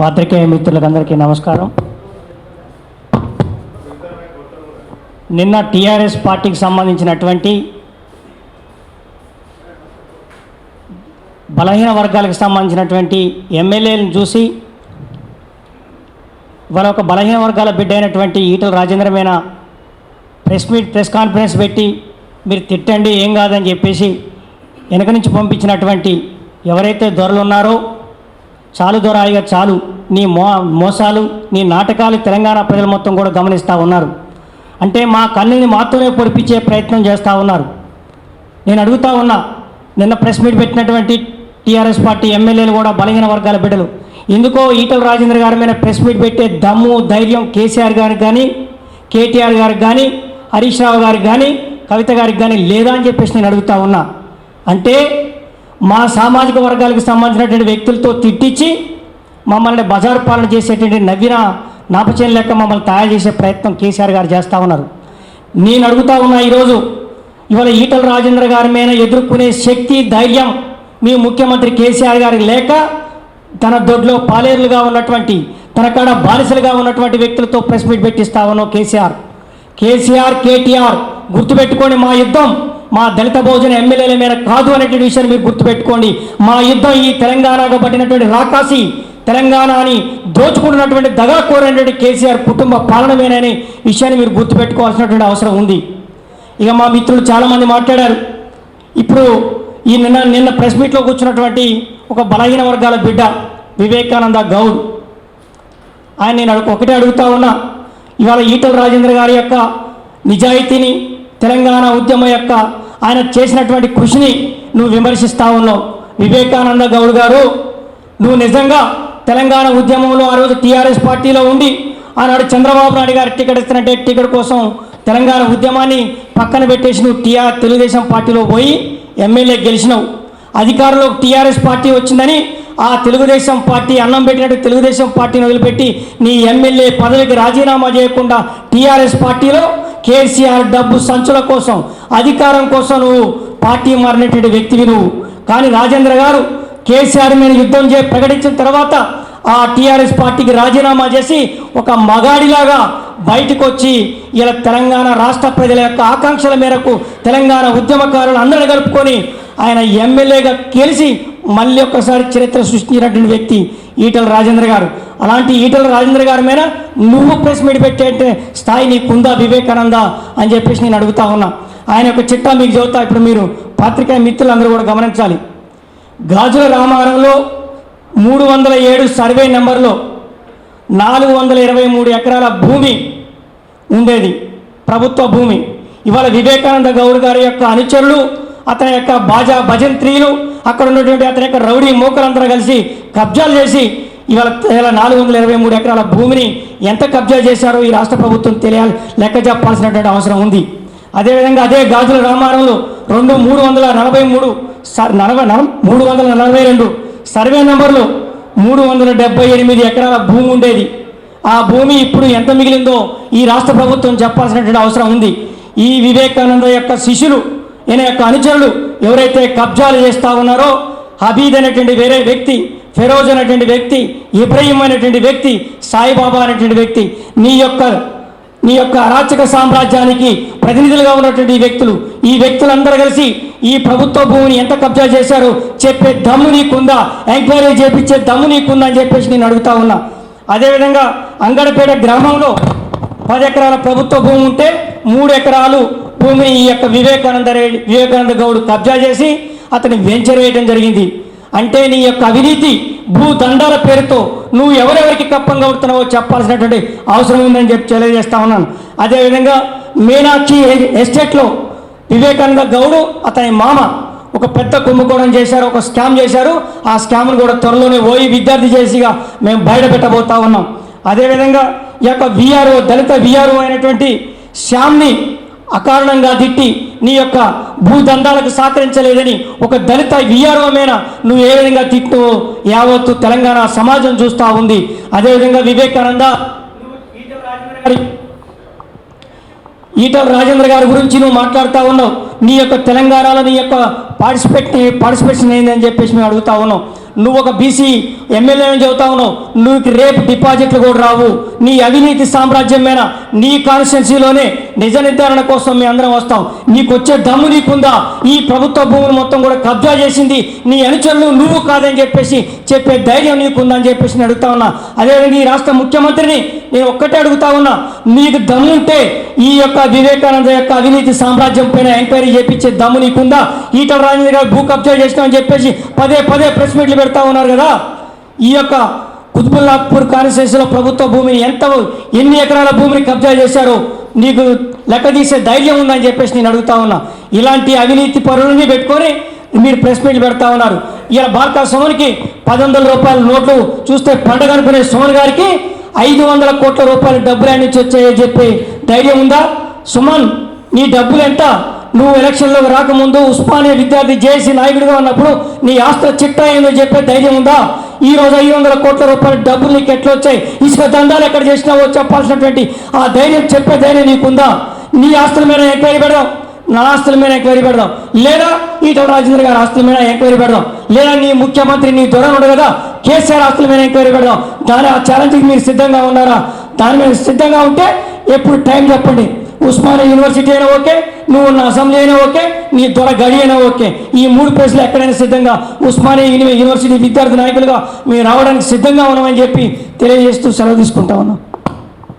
పాత్రికేయ మిత్రులకందరికీ నమస్కారం. నిన్న టీఆర్ఎస్ పార్టీకి సంబంధించినటువంటి బలహీన వర్గాలకు సంబంధించినటువంటి ఎమ్మెల్యేలను చూసి ఇవాళ ఒక బలహీన వర్గాల బిడ్డ అయినటువంటి ఈటల రాజేంద్ర మీద ప్రెస్ మీట్ ప్రెస్ కాన్ఫరెన్స్ పెట్టి మీరు తిట్టండి ఏం కాదని చెప్పేసి వెనక నుంచి పంపించినటువంటి ఎవరైతే దొరలు ఉన్నారో చాలు దొరాయిగా చాలు. నీ మో మోసాలు నీ నాటకాలు తెలంగాణ ప్రజలు మొత్తం కూడా గమనిస్తూ ఉన్నారు. అంటే మా కళ్ళని మాత్రమే పొడిపించే ప్రయత్నం చేస్తూ ఉన్నారు. నేను అడుగుతా ఉన్నా నిన్న ప్రెస్ మీట్ పెట్టినటువంటి టీఆర్ఎస్ పార్టీ ఎమ్మెల్యేలు కూడా బలహీన వర్గాల బిడ్డలు. ఎందుకో ఈటల రాజేంద్ర గారి మీద ప్రెస్ మీట్ పెట్టే దమ్ము ధైర్యం కేసీఆర్ గారికి కానీ కేటీఆర్ గారికి కానీ హరీష్ రావు గారికి కానీ కవిత గారికి కానీ లేదా అని చెప్పేసి నేను అడుగుతా ఉన్నా. అంటే మా సామాజిక వర్గాలకు సంబంధించినటువంటి వ్యక్తులతో తిట్టించి మమ్మల్ని బజారు పాలన చేసేటువంటి నవ్విన నాపచేయం లెక్క మమ్మల్ని తయారు చేసే ప్రయత్నం కేసీఆర్ గారు చేస్తూ ఉన్నారు. నేను అడుగుతా ఉన్నా ఈరోజు ఇవాళ ఈటల రాజేంద్ర గారి మీద ఎదుర్కొనే శక్తి ధైర్యం మీ ముఖ్యమంత్రి కేసీఆర్ గారికి లేక తన దొడ్లో పాలేరులుగా ఉన్నటువంటి తన కాడ బాలిసలుగా ఉన్నటువంటి వ్యక్తులతో ప్రెస్ మీట్ పెట్టిస్తా ఉన్నావు కేసీఆర్. కేసీఆర్ కేటీఆర్ గుర్తుపెట్టుకొని మా యుద్ధం మా దళిత భోజన ఎమ్మెల్యేల మీద కాదు అనేటువంటి విషయాన్ని మీరు గుర్తుపెట్టుకోండి. మా యుద్ధం ఈ తెలంగాణకు పట్టినటువంటి రాకాసి తెలంగాణని దోచుకుంటున్నటువంటి దగాకోరైనటువంటి కేసీఆర్ కుటుంబ పాలనమేనని విషయాన్ని మీరు గుర్తుపెట్టుకోవాల్సినటువంటి అవసరం ఉంది. ఇక మా మిత్రులు చాలామంది మాట్లాడారు. ఇప్పుడు ఈ నిన్న నిన్న ప్రెస్ మీట్లో కూర్చున్నటువంటి ఒక బలహీన వర్గాల బిడ్డ వివేకానంద గౌడ్. ఆయన నేను ఒకటే అడుగుతా ఉన్నా ఇవాళ ఈటల రాజేంద్ర గారి యొక్క నిజాయితీని తెలంగాణ ఉద్యమం యొక్క ఆయన చేసినటువంటి కృషిని నువ్వు విమర్శిస్తూ ఉన్నావు. వివేకానంద గౌడ్ గారు నువ్వు నిజంగా తెలంగాణ ఉద్యమంలో ఆ రోజు టీఆర్ఎస్ పార్టీలో ఉండి ఆనాడు చంద్రబాబు నాయుడు గారు టికెట్ ఇస్తున్నట్టే టికెట్ కోసం తెలంగాణ ఉద్యమాన్ని పక్కన పెట్టేసి నువ్వు టీఆర్ తెలుగుదేశం పార్టీలో పోయి ఎమ్మెల్యే గెలిచినావు. అధికారంలో టీఆర్ఎస్ పార్టీ వచ్చిందని ఆ తెలుగుదేశం పార్టీ అన్నం పెట్టినట్టు తెలుగుదేశం పార్టీని వదిలిపెట్టి నీ ఎమ్మెల్యే పదవికి రాజీనామా చేయకుండా టీఆర్ఎస్ పార్టీలో కేసీఆర్ డబ్బు సంచుల కోసం అధికారం కోసం నువ్వు పార్టీ మారినటువంటి వ్యక్తివి నువ్వు. కానీ రాజేంద్ర గారు కేసీఆర్ మీద యుద్ధం చే ప్రకటించిన తర్వాత ఆ టీఆర్ఎస్ పార్టీకి రాజీనామా చేసి ఒక మగాడిలాగా బయటకు వచ్చి ఇలా తెలంగాణ రాష్ట్ర ప్రజల యొక్క ఆకాంక్షల మేరకు తెలంగాణ ఉద్యమకారులు అందరూ కలుపుకొని ఆయన ఎమ్మెల్యేగా గెలిచి మళ్ళీ ఒక్కసారి చరిత్ర సృష్టించినటువంటి వ్యక్తి ఈటల రాజేంద్ర గారు. అలాంటి ఈటల రాజేంద్ర గారి మీద నువ్వు ప్రెస్ మీట్ పెట్టే స్థాయి నీకుందా వివేకానంద అని చెప్పేసి నేను అడుగుతా ఉన్నా. ఆయన యొక్క చిట్టా మీకు చదువుతా ఇప్పుడు మీరు పాత్రికా మిత్రులందరూ కూడా గమనించాలి. గాజుల రామారంలో మూడు వందల ఏడు సర్వే నెంబర్లో నాలుగు వందల ఇరవై మూడు ఎకరాల భూమి ఉండేది ప్రభుత్వ భూమి. ఇవాళ వివేకానంద గౌడ్ గారి యొక్క అనుచరులు అతని యొక్క బాజా భజంత్రీలు అక్కడ ఉన్నటువంటి అతని యొక్క రౌడీ మూకలందరూ కలిసి కబ్జాలు చేసి ఇవాళ ఇవాళ నాలుగు వందల ఇరవై మూడు ఎకరాల భూమిని ఎంత కబ్జా చేశారో ఈ రాష్ట్ర ప్రభుత్వం తెలియాలి లెక్క చెప్పాల్సినటువంటి అవసరం ఉంది. అదేవిధంగా అదే గాజుల రామారంలో రెండు మూడు వందల నలభై మూడు స- నలభై మూడు వందల నలభై రెండు సర్వే నెంబర్లో మూడు వందల డెబ్బై ఎనిమిది ఎకరాల భూమి ఉండేది. ఆ భూమి ఇప్పుడు ఎంత మిగిలిందో ఈ రాష్ట్ర ప్రభుత్వం చెప్పాల్సినటువంటి అవసరం ఉంది. ఈ వివేకానంద యొక్క శిష్యులు ఈయన యొక్క అనుచరులు ఎవరైతే కబ్జాలు చేస్తూ ఉన్నారో హబీద్ అనేటువంటి వేరే వ్యక్తి ఫెరోజ్ అనేటువంటి వ్యక్తి ఇబ్రహీం అనేటువంటి వ్యక్తి సాయిబాబా అనేటువంటి వ్యక్తి నీ యొక్క నీ యొక్క అరాచక సామ్రాజ్యానికి ప్రతినిధులుగా ఉన్నటువంటి వ్యక్తులు ఈ వ్యక్తులందరూ కలిసి ఈ ప్రభుత్వ భూమిని ఎంత కబ్జా చేశారో చెప్పే దమ్ము నీకుందా? ఎంక్వైరీ చేపించే దమ్ము నీకుందా అని చెప్పేసి నేను అడుగుతా ఉన్నా. అదేవిధంగా అంగడపేట గ్రామంలో పది ఎకరాల ప్రభుత్వ భూమి ఉంటే మూడు ఎకరాలు భూమిని ఈ యొక్క వివేకానంద రెడ్డి వివేకానంద గౌడ్ కబ్జా చేసి అతని వెంచర్ వేయడం జరిగింది. అంటే నీ యొక్క అవినీతి భూ దండాల పేరుతో నువ్వు ఎవరెవరికి కప్పం కడుతున్నావో చెప్పాల్సినటువంటి అవసరం ఉందని చెప్పి తెలియజేస్తా ఉన్నాను. అదేవిధంగా మీనాక్షి ఎస్టేట్లో వివేకానంద గౌడు అతని మామ ఒక పెద్ద కుంభకోణం చేశారు ఒక స్కామ్ చేశారు. ఆ స్కామ్ను కూడా త్వరలోనే పోయి విద్యార్థి చేసిగా మేము బయట పెట్టబోతా ఉన్నాం. అదేవిధంగా ఈ యొక్క విఆర్ఓ దళిత విఆర్ఓ అయినటువంటి శ్యామ్ని అకారణంగా తిట్టి నీ యొక్క భూదండాలకు సహకరించలేదని ఒక దళిత విఆర్ఓమైన నువ్వు ఏ విధంగా తిట్టువో యావత్తు తెలంగాణ సమాజం చూస్తూ ఉంది. అదేవిధంగా వివేకానంద ఈటల రాజేంద్ర గారి గురించి నువ్వు మాట్లాడుతూ ఉన్నావు. నీ యొక్క తెలంగాణలో నీ యొక్క పార్టిసిపేట్ పార్టిసిపేషన్ ఏందని చెప్పేసి మేము అడుగుతా ఉన్నాం. నువ్వు ఒక బీసీ ఎమ్మెల్యే అని చెబుతా ఉన్నావు. నువ్వు రేపు డిపాజిట్లు కూడా రావు. నీ అవినీతి సామ్రాజ్యమైన నీ కాన్స్టిట్యున్సీలోనే నిజ నిర్ధారణ కోసం మేము అందరం వస్తాం. నీకు వచ్చే దమ్ము నీకుందా? ఈ ప్రభుత్వ భూములు మొత్తం కూడా కబ్జా చేసింది నీ అనుచరులు నువ్వు కాదని చెప్పేసి చెప్పే ధైర్యం నీకుందని చెప్పేసి నేను అడుగుతా ఉన్నా. అదేవిధంగా ఈ రాష్ట్ర ముఖ్యమంత్రిని నేను ఒక్కటే అడుగుతా ఉన్నా. నీకు దమ్ముంటే ఈ యొక్క వివేకానంద యొక్క అవినీతి సామ్రాజ్యం పైన ఎంక్వైరీ చేపించే దమ్ము నీకుందా? ఈటల రాజేంద్ర గారు భూ కబ్జా చేసినామని చెప్పేసి పదే పదే ప్రెస్ మీట్లు పెడతా ఉన్నారు కదా? ఈ యొక్క కుతుబుల్లాపూర్ కాన్స్టిట్యూన్సీలో ప్రభుత్వ భూమిని ఎంత ఎన్ని ఎకరాల భూమిని కబ్జా చేశారో నీకు లెక్క తీసే ధైర్యం ఉందని చెప్పేసి నేను అడుగుతా ఉన్నా. ఇలాంటి అవినీతి పరులని పెట్టుకొని మీరు ప్రెస్ మీట్లు పెడతా ఉన్నారు. ఇలా భారత సుమన్కి పది వందల రూపాయల నోట్లు చూస్తే పండగ అనుకునే సోమన్ గారికి ఐదు వందల కోట్ల రూపాయల డబ్బులు ఆయన నుంచి వచ్చాయని చెప్పి ధైర్యం ఉందా? సుమన్ నీ డబ్బులు ఎంత? నువ్వు ఎలక్షన్లోకి రాకముందు ఉస్మానియా విద్యార్థి జేఏసీ నాయకుడిగా ఉన్నప్పుడు నీ ఆస్తుల చిట్టా ఏందో చెప్పే ధైర్యం ఉందా? ఈ రోజు ఐదు వందల కోట్ల రూపాయల డబ్బులు నీకు ఎట్లా వచ్చాయి? ఇసుక దందాలు ఎక్కడ చేసినావో చెప్పాల్సినటువంటి ఆ ధైర్యం చెప్పే ధైర్యం నీకుందా? నీ ఆస్తుల మీద ఎంక్వైరీ పెడదాం. నా ఆస్తుల మీద ఎంక్వైరీ పెడదాం. లేదా ఈటల రాజేంద్ర గారి ఆస్తుల మీద ఎంక్వైరీ పెడదాం. లేదా నీ ముఖ్యమంత్రి నీ దొర ఉండదు కదా? కేసీఆర్ ఆస్తుల మీద ఎంక్వైరీ పెడదాం. దాని ఆ ఛాలెంజ్కి మీరు సిద్ధంగా ఉన్నారా? దాని మీద సిద్ధంగా ఉంటే ఎప్పుడు టైం చెప్పండి. ఉస్మానియా యూనివర్సిటీ అయినా ఓకే నువ్వు నా అసెంబ్లీ అయినా ఓకే నీ దొర గడి అయినా ఓకే. ఈ మూడు ప్లేసులు ఎక్కడైనా సిద్ధంగా ఉస్మానియా యూనివర్సిటీ విద్యార్థి నాయకులుగా మేము రావడానికి సిద్ధంగా ఉన్నామని చెప్పి తెలియజేస్తూ సెలవు తీసుకుంటా ఉన్నాం.